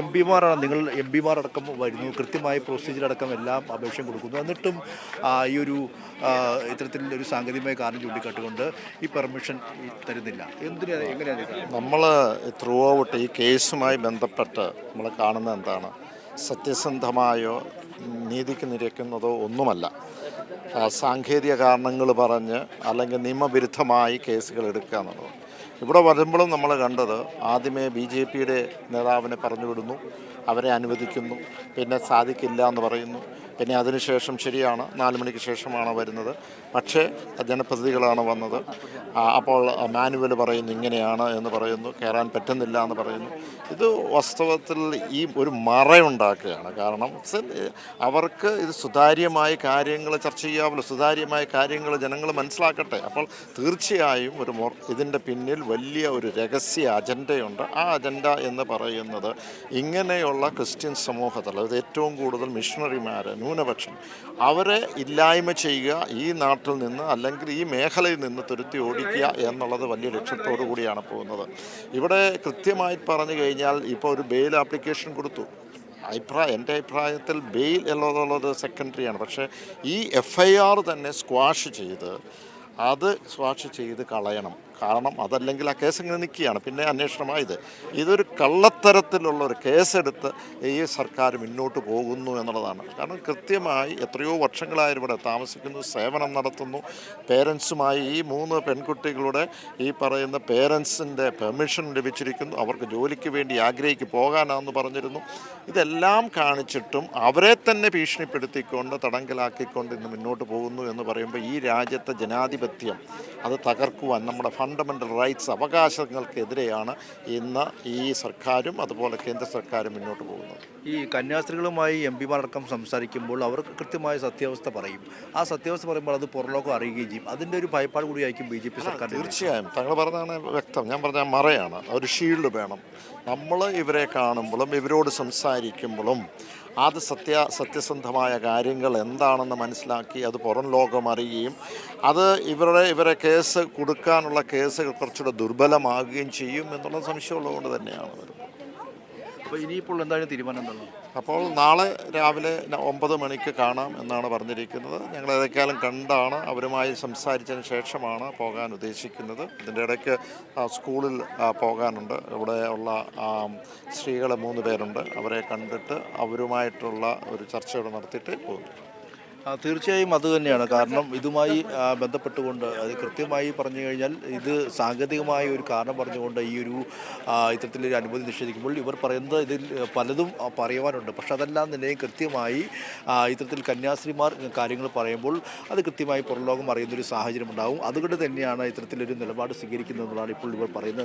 M പിമാരാണ് നിങ്ങൾ M പിമാരടക്കം വരുന്നു. കൃത്യമായ പ്രൊസീജിയർ അടക്കം എല്ലാം അപേക്ഷ കൊടുക്കുന്നു. എന്നിട്ടും ഈ ഒരു ഇത്തരത്തിൽ ഒരു സാങ്കേതികമായ കാരണം ചൂണ്ടിക്കാട്ടുകൊണ്ട് ഈ പെർമിഷൻ തരുന്നില്ല. എന്തിനാണ് എങ്ങനെയാണ്? നമ്മൾ ത്രൂ ഔട്ട് ഈ കേസുമായി ബന്ധപ്പെട്ട് നമ്മൾ കാണുന്നത് എന്താണ്? സത്യസന്ധമായോ നീതിക്ക് നിരക്കുന്നതോ ഒന്നുമല്ല. സാങ്കേതിക കാരണങ്ങൾ പറഞ്ഞ് അല്ലെങ്കിൽ നിയമവിരുദ്ധമായി കേസുകൾ എടുക്കുക എന്നുള്ളത്. ഇവിടെ വരുമ്പോഴും നമ്മൾ കണ്ടത് ആദ്യമേ ബി ജെ പിയുടെ നേതാവിനെ പറഞ്ഞു വിടുന്നു അവരെ അനുവദിക്കുന്നു പിന്നെ സാധിക്കില്ല എന്ന് പറയുന്നു. പിന്നെ അതിനുശേഷം ശരിയാണ് നാല് മണിക്ക് ശേഷമാണ് വരുന്നത്. പക്ഷേ ജനപ്രതിനിധികളാണ് വന്നത്. അപ്പോൾ മാനുവൽ പറയുന്നു ഇങ്ങനെയാണ് എന്ന് പറയുന്നു കയറാൻ പറ്റുന്നില്ല എന്ന് പറയുന്നു. ഇത് വാസ്തവത്തിൽ ഈ ഒരു മറയുണ്ടാക്കുകയാണ്. കാരണം അവർക്ക് ഇത് സുതാര്യമായ കാര്യങ്ങൾ ചർച്ച ചെയ്യാമല്ലോ സുതാര്യമായ കാര്യങ്ങൾ ജനങ്ങൾ മനസ്സിലാക്കട്ടെ. അപ്പോൾ തീർച്ചയായും ഒരു ഇതിന്റെ പിന്നിൽ വലിയ ഒരു രഹസ്യ അജണ്ടയുണ്ട്. ആ അജണ്ട എന്ന് പറയുന്നത് ഇങ്ങനെയുള്ള ക്രിസ്ത്യൻ സമൂഹത്തിൽ അതായത് ഏറ്റവും കൂടുതൽ മിഷണറിമാർ ന്യൂനപക്ഷം. അവരെ ഇല്ലായ്മ ചെയ്യുക ഈ നാട്ടിൽ നിന്ന് അല്ലെങ്കിൽ ഈ മേഖലയിൽ നിന്ന് തുരുത്തി ഓടിക്കുക എന്നുള്ളത് വലിയ ലക്ഷ്യത്തോടു കൂടിയാണ് പോകുന്നത്. ഇവിടെ കൃത്യമായി പറഞ്ഞു കഴിഞ്ഞാൽ ഇപ്പോൾ ഒരു ബെയിൽ ആപ്ലിക്കേഷൻ കൊടുത്തു. അഭിപ്രായം എന്റെ അഭിപ്രായത്തിൽ ബെയിൽ എന്നുള്ളത് സെക്കൻഡറിയാണ് പക്ഷേ ഈ എഫ് ഐ ആർ തന്നെ സ്ക്വാഷ് ചെയ്ത് അത് സ്വാഷ് ചെയ്ത് കളയണം. കാരണം അതല്ലെങ്കിൽ ആ കേസ് ഇങ്ങനെ നിൽക്കുകയാണ്. പിന്നെ അന്വേഷണമായത്. ഇതൊരു കള്ളത്തരത്തിലുള്ള ഒരു കേസെടുത്ത് ഈ സർക്കാർ മുന്നോട്ട് പോകുന്നു എന്നുള്ളതാണ്. കാരണം കൃത്യമായി എത്രയോ വർഷങ്ങളായി ഇവിടെ താമസിക്കുന്നു സേവനം നടത്തുന്നു. പേരൻസുമായി ഈ മൂന്ന് പെൺകുട്ടികളുടെ ഈ പറയുന്ന പേരൻസിന്റെ പെർമിഷൻ ലഭിച്ചിരിക്കുന്നു. അവർക്ക് ജോലിക്ക് വേണ്ടി ആഗ്രഹിക്ക് പോകാനാണെന്ന് പറഞ്ഞിരുന്നു. ഇതെല്ലാം കാണിച്ചിട്ടും അവരെ തന്നെ ഭീഷണിപ്പെടുത്തിക്കൊണ്ട് തടങ്കലാക്കിക്കൊണ്ട് ഇന്ന് മുന്നോട്ട് പോകുന്നു എന്ന് പറയുമ്പോൾ ഈ രാജ്യത്തെ ജനാധിപത്യം അത് തകർക്കുവാൻ നമ്മുടെ ഫണ്ടമെന്റൽ റൈറ്റ്സ് അവകാശങ്ങൾക്കെതിരെയാണ് ഇന്ന് ഈ സർക്കാരും അതുപോലെ കേന്ദ്ര സർക്കാരും മുന്നോട്ട് പോകുന്നത്. ഈ കന്യാസ്ത്രീകളുമായി എം പിമാരടക്കം സംസാരിക്കുമ്പോൾ അവർ കൃത്യമായ സത്യാവസ്ഥ പറയും. ആ സത്യാവസ്ഥ പറയുമ്പോൾ അത് പുറലോകം അറിയുകയും ചെയ്യും. അതിന്റെ ഒരു ഭയപ്പാട് കൂടിയായിരിക്കും ബി ജെ പി സർക്കാർ തീർച്ചയായും. താങ്കൾ പറഞ്ഞതാണ് വ്യക്തം. ഞാൻ പറഞ്ഞ മറയാണ്. ഒരു ഷീൽഡ് വേണം. നമ്മൾ ഇവരെ കാണുമ്പോഴും ഇവരോട് സംസാരിക്കുമ്പോഴും അത് സത്യ സത്യസന്ധമായ കാര്യങ്ങൾ എന്താണെന്ന് മനസ്സിലാക്കി അത് പുറം ലോകം അറിയുകയും അത് ഇവരുടെ ഇവരെ കേസ് കൊടുക്കാനുള്ള കേസുകൾ കുറച്ചുകൂടെ ദുർബലമാകുകയും ചെയ്യും എന്നുള്ള സംശയമുള്ളതുകൊണ്ട് തന്നെയാണ് വരുന്നത്. അപ്പോൾ ഇനിയിപ്പോൾ എന്തായാലും തീരുമാനം എന്താണ്? അപ്പോൾ നാളെ രാവിലെ ഒമ്പത് മണിക്ക് കാണാം എന്നാണ് പറഞ്ഞിരിക്കുന്നത്. ഞങ്ങൾ ഏതൊക്കെയാലും കണ്ടാണ് അവരുമായി സംസാരിച്ചതിന് ശേഷമാണ് പോകാൻ ഉദ്ദേശിക്കുന്നത്. ഇതിന്റെ ഇടയ്ക്ക് സ്കൂളിൽ പോകാനുണ്ട്. ഇവിടെ ഉള്ള സ്ത്രീകൾ മൂന്ന് പേരുണ്ട്. അവരെ കണ്ടിട്ട് അവരുമായിട്ടുള്ള ഒരു ചർച്ച ചർച്ചയോടെ നടത്തിയിട്ട് പോകും ആ, തീർച്ചയായും അത് തന്നെയാണ്. കാരണം ഇതുമായി ബന്ധപ്പെട്ടുകൊണ്ട് അത് കൃത്യമായി പറഞ്ഞു കഴിഞ്ഞാൽ ഇത് സാങ്കേതികമായ ഒരു കാരണം പറഞ്ഞുകൊണ്ട് ഈ ഒരു ഇത്തരത്തിലൊരു അനുമതി നിഷേധിക്കുമ്പോൾ ഇവർ പറയുന്നത് ഇതിൽ പലതും പറയുവാനുണ്ട്. പക്ഷെ അതെല്ലാം തന്നെ കൃത്യമായി ഇത്തരത്തിൽ കന്യാസ്ത്രീമാർ കാര്യങ്ങൾ പറയുമ്പോൾ അത് കൃത്യമായി പുറലോകം അറിയുന്നൊരു സാഹചര്യം ഉണ്ടാകും. അതുകൊണ്ട് തന്നെയാണ് ഇത്തരത്തിലൊരു നിലപാട് സ്വീകരിക്കുന്നത് എന്നുള്ളതാണ് ഇപ്പോൾ ഇവർ പറയുന്നത്.